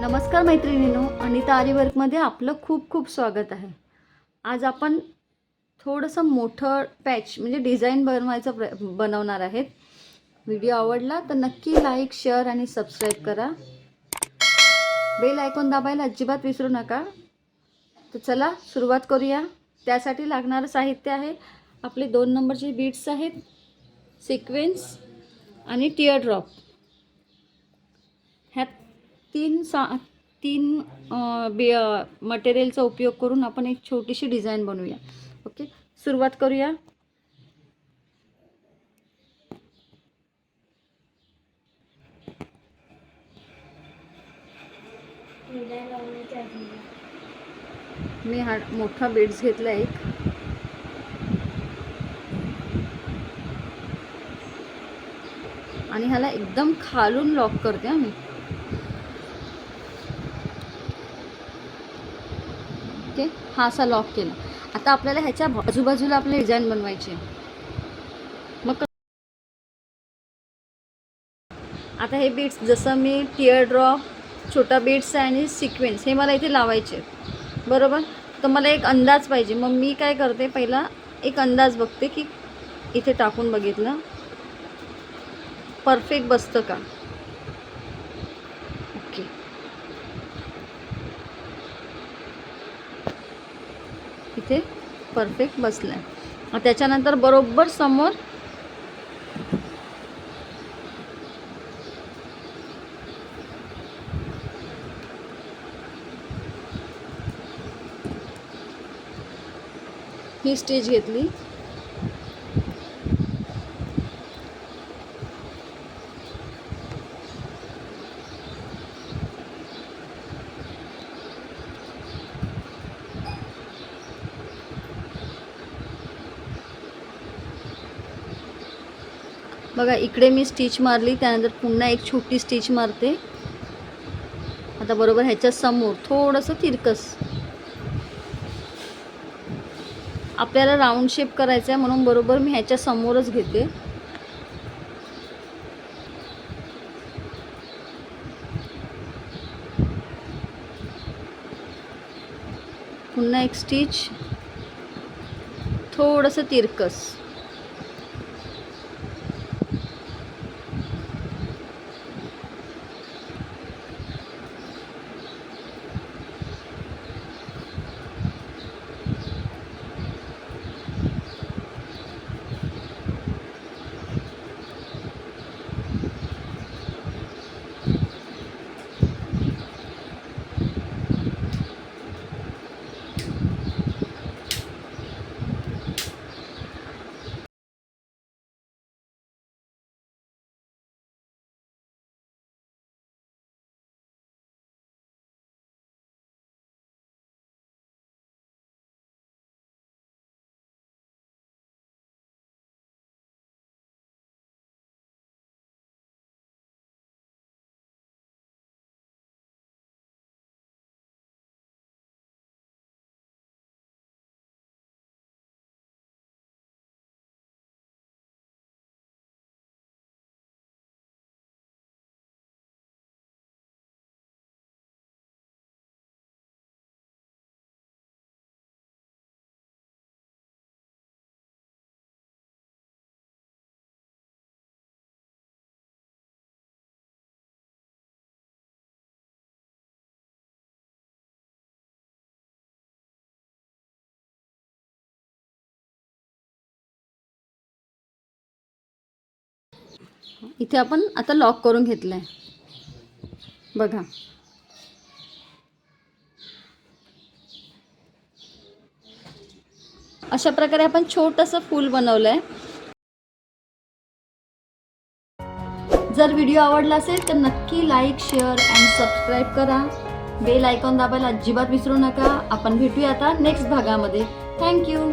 नमस्कार मैत्रिणीनो अनिता आरी वर्कमध्ये आपलं खूप खूप स्वागत आहे. आज आपण थोडंसं मोठं पॅच म्हणजे डिझाईन बनवायचं प्र बनवणार आहेत. व्हिडिओ आवडला तर नक्की लाईक शेअर आणि सबस्क्राईब करा. बेल आयकॉन दाबायला अजिबात विसरू नका. तर चला सुरुवात करूया. त्यासाठी लागणारं साहित्य आहे. आपले दोन नंबरचे बीट्स आहेत. सिक्वेन्स आणि टिअर ड्रॉप ह्यात तीन सा तीन बे मटेरियलचा उपयोग करून आपण एक छोटीशी डिझाईन बनवूया. ओके सुरुवात करूया. मी हा मोठा बेड्स घेतला एक. आणि ह्याला एकदम खालून लॉक करते मी. ओके? हा असा लॉक केला. आता आपल्याला ह्याच्या आजूबाजूला आपले डिझाईन बनवायचे. मग आता हे बीट्स जसं मी टिअर ड्रॉप छोटा बीट्स आहे आणि सिक्वेन्स हे मला इथे लावायचे आहेत. बरोबर? तर मला एक अंदाज पाहिजे. मग मी काय करते पहिला एक अंदाज बघते की इथे टाकून बघितलं. परफेक्ट बसतं का ओके इथे परफेक्ट बसलं आहे त्याच्यानंतर बरोबर समोर ही स्टेज घेतली. बघा इकडे मी स्टिच मारली त्यानंतर पुन्हा एक छोटी स्टिच मारते. आता बरोबर ह्याच्या समोर थोडंसं तिरकस. आपल्याला राऊंड शेप करायचा आहे म्हणून बरोबर मी ह्याच्या समोरच घेते. पुन्हा एक स्टिच थोडंसं तिरकस. इथे आपण आता लॉक करून घेतलं आहे बघा. अशा प्रकारे आपण छोटंसं फूल बनवलं आहे जर व्हिडिओ आवडला असेल तर नक्की लाईक शेअर अँड सबस्क्राईब करा. बेल आयकॉन दाबायला अजिबात विसरू नका. आपण भेटूया आता नेक्स्ट भागामध्ये. थँक्यू